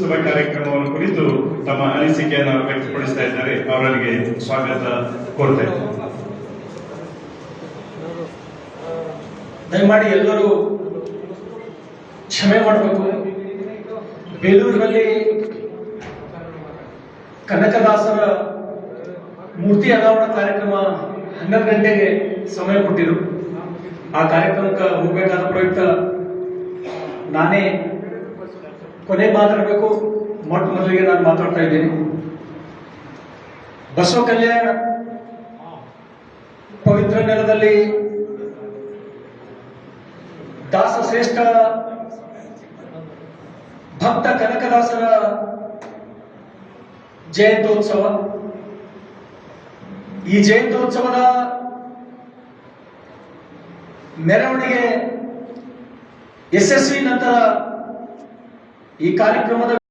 ಸಭಾ ಕಾರ್ಯಕ್ರಮವನ್ನು ಕುರಿತು ತಮ್ಮ ಅನಿಸಿಕೆಯನ್ನು ವ್ಯಕ್ತಪಡಿಸ್ತಾ ಇದ್ದಾರೆ. ಅವರಿಗೆ ಸ್ವಾಗತ ಕೋರ್ತಾ ದಯಮಾಡಿ ಎಲ್ಲರೂ ಕ್ಷಮೆ ಮಾಡಬೇಕು. ಬೇಲೂರಿನಲ್ಲಿ ಕನಕದಾಸರ ಮೂರ್ತಿ ಅನಾವರಣ ಕಾರ್ಯಕ್ರಮ ಹನ್ನೆರಡು ಗಂಟೆಗೆ ಸಮಯ ಕೊಟ್ಟಿದ್ರು ಆ ಕಾರ್ಯಕ್ರಮಕ್ಕೆ ಹೋಗಬೇಕಾದ ಪ್ರಯುಕ್ತ ನಾನೇ ಕೊನೆ ಮಾತಾಡಬೇಕು. ಮೊಟ್ಟ ಮೊದಲಿಗೆ ನಾನು ಮಾತಾಡ್ತಾ ಇದ್ದೀನಿ. ಬಸವ ಕಲ್ಯಾಣ ಪವಿತ್ರ ನೆಲದಲ್ಲಿ ದಾಸ ಶ್ರೇಷ್ಠ ಭಕ್ತ ಕನಕದಾಸರ ಜಯಂತ್ಯೋತ್ಸವ. ಈ ಜಯಂತ್ಯೋತ್ಸವದ ಮೆರವಣಿಗೆ ಯಶಸ್ವಿ ನಂತರ ಈ ಕಾರ್ಯಕ್ರಮದ